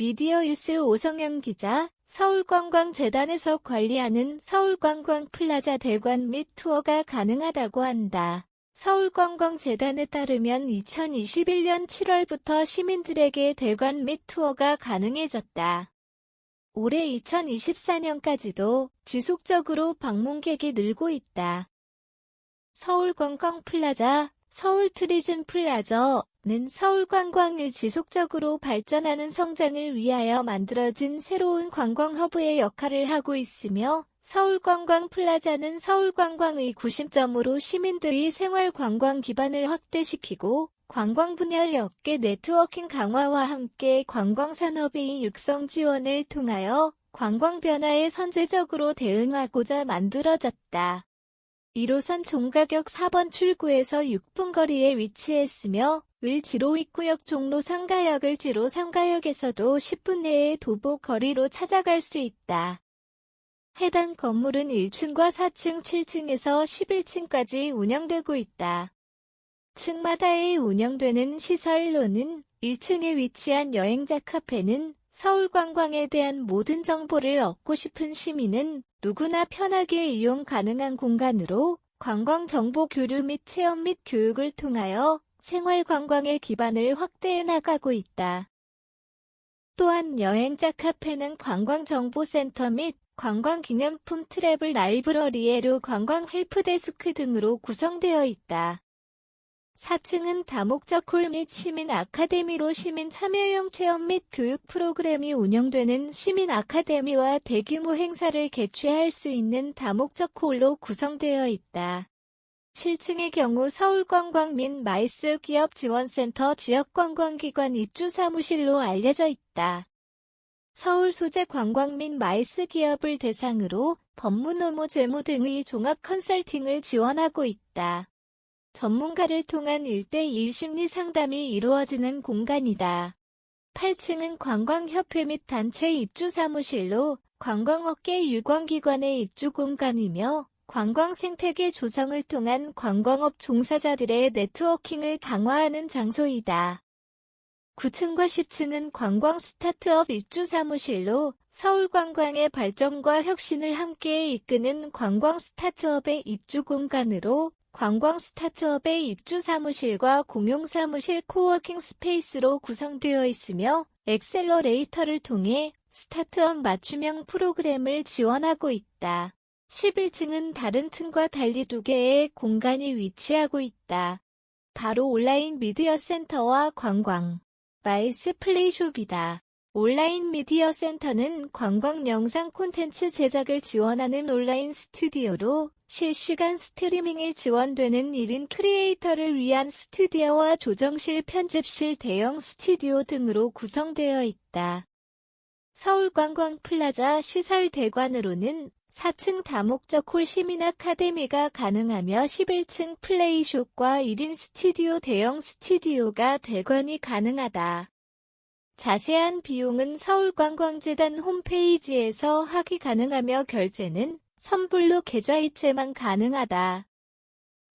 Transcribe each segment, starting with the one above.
미디어유스 오성영 기자, 서울관광재단에서 관리하는 서울관광 플라자 대관 및 투어가 가능하다고 한다. 서울관광재단에 따르면 2021년 7월부터 시민들에게 대관 및 투어가 가능해졌다. 올해 2024년까지도 지속적으로 방문객이 늘고 있다. 서울관광 플라자, 서울 투리즘 플라저는 서울 관광이 지속적으로 발전하는 성장을 위하여 만들어진 새로운 관광 허브의 역할을 하고 있으며 서울관광 플라자는 서울관광의 구심점으로 시민들이 생활관광 기반을 확대시키고 관광 분야 업계 네트워킹 강화와 함께 관광산업의 육성 지원을 통하여 관광 변화에 선제적으로 대응하고자 만들어졌다. 1호선 종가격 4번 출구에서 6분 거리에 위치했으며 을 지로 입구역 종로 상가역을 지로 상가역에서도 10분 내에 도보 거리로 찾아갈 수 있다. 해당 건물은 1층과 4층, 7층에서 11층까지 운영되고 있다. 층마다에 운영되는 시설로는 1층에 위치한 여행자 카페는 서울 관광에 대한 모든 정보를 얻고 싶은 시민은 누구나 편하게 이용 가능한 공간으로 관광 정보 교류 및 체험 및 교육을 통하여 생활 관광의 기반을 확대해 나가고 있다. 또한 여행자 카페는 관광정보센터 및 관광기념품 트래블 라이브러리에로 관광 헬프데스크 등으로 구성되어 있다. 4층은 다목적 홀 및 시민 아카데미로 시민 참여형 체험 및 교육 프로그램이 운영되는 시민 아카데미와 대규모 행사를 개최할 수 있는 다목적 홀로 구성되어 있다. 7층의 경우 서울관광 및 마이스 기업지원센터 지역관광기관 입주사무실로 알려져 있다. 서울 소재 관광 및 마이스 기업을 대상으로 법무 노무 재무 등의 종합 컨설팅을 지원하고 있다. 전문가를 통한 1대1 심리 상담이 이루어지는 공간이다. 8층은 관광협회 및 단체 입주 사무실로 관광업계 유관기관의 입주 공간이며 관광 생태계 조성을 통한 관광업 종사자들의 네트워킹을 강화하는 장소이다. 9층과 10층은 관광 스타트업 입주 사무실로 서울 관광의 발전과 혁신을 함께 이끄는 관광 스타트업의 입주 공간으로 관광 스타트업의 입주 사무실과 공용 사무실 코워킹 스페이스로 구성되어 있으며 엑셀러레이터를 통해 스타트업 맞춤형 프로그램을 지원하고 있다. 11층은 다른 층과 달리 두 개의 공간이 위치하고 있다. 바로 온라인 미디어 센터와 관광, 마이스 플레이숍이다. 온라인 미디어 센터는 관광 영상 콘텐츠 제작을 지원하는 온라인 스튜디오로 실시간 스트리밍이 지원되는 1인 크리에이터를 위한 스튜디오와 조정실, 편집실, 대형 스튜디오 등으로 구성되어 있다. 서울관광 플라자 시설 대관으로는 4층 다목적 홀 시민 아카데미가 가능하며 11층 플레이숍과 1인 스튜디오 대형 스튜디오가 대관이 가능하다. 자세한 비용은 서울관광재단 홈페이지에서 하기 가능하며 결제는 선불로 계좌이체만 가능하다.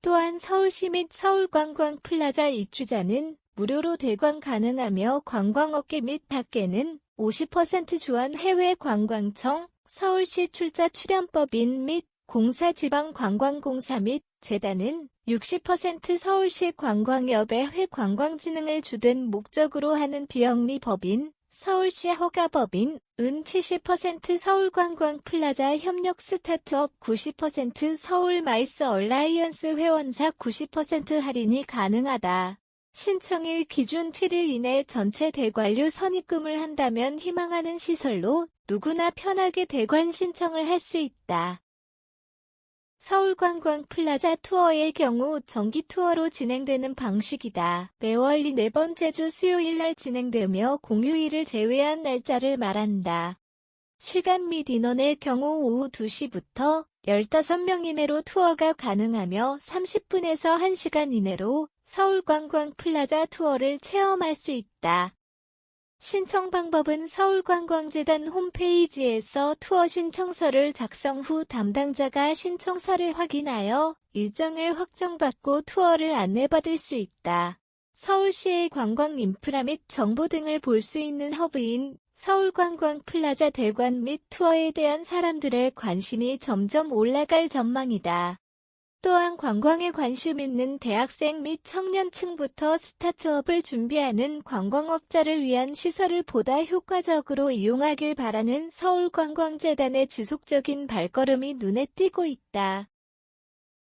또한 서울시 및 서울관광 플라자 입주자는 무료로 대관 가능하며 관광업계 및 학계는 50% 주한 해외 관광청, 서울시 출자 출연법인 및 공사 지방관광공사 및 재단은 60% 서울시 관광협의 회관광진흥을 주된 목적으로 하는 비영리 법인, 서울시 허가법인, 은 70% 서울관광 플라자 협력 스타트업 90% 서울 마이스 얼라이언스 회원사 90% 할인이 가능하다. 신청일 기준 7일 이내 전체 대관료 선입금을 한다면 희망하는 시설로 누구나 편하게 대관 신청을 할 수 있다. 서울관광 플라자 투어의 경우 정기 투어로 진행되는 방식이다. 매월리 네 번째 주 수요일 날 진행되며 공휴일을 제외한 날짜를 말한다. 시간 및 인원의 경우 오후 2시부터 15명 이내로 투어가 가능하며 30분에서 1시간 이내로 서울관광 플라자 투어를 체험할 수 있다. 신청 방법은 서울관광재단 홈페이지에서 투어 신청서를 작성 후 담당자가 신청서를 확인하여 일정을 확정받고 투어를 안내받을 수 있다. 서울시의 관광 인프라 및 정보 등을 볼 수 있는 허브인 서울관광 플라자 대관 및 투어에 대한 사람들의 관심이 점점 올라갈 전망이다. 또한 관광에 관심 있는 대학생 및 청년층부터 스타트업을 준비하는 관광업자를 위한 시설을 보다 효과적으로 이용하길 바라는 서울관광재단의 지속적인 발걸음이 눈에 띄고 있다.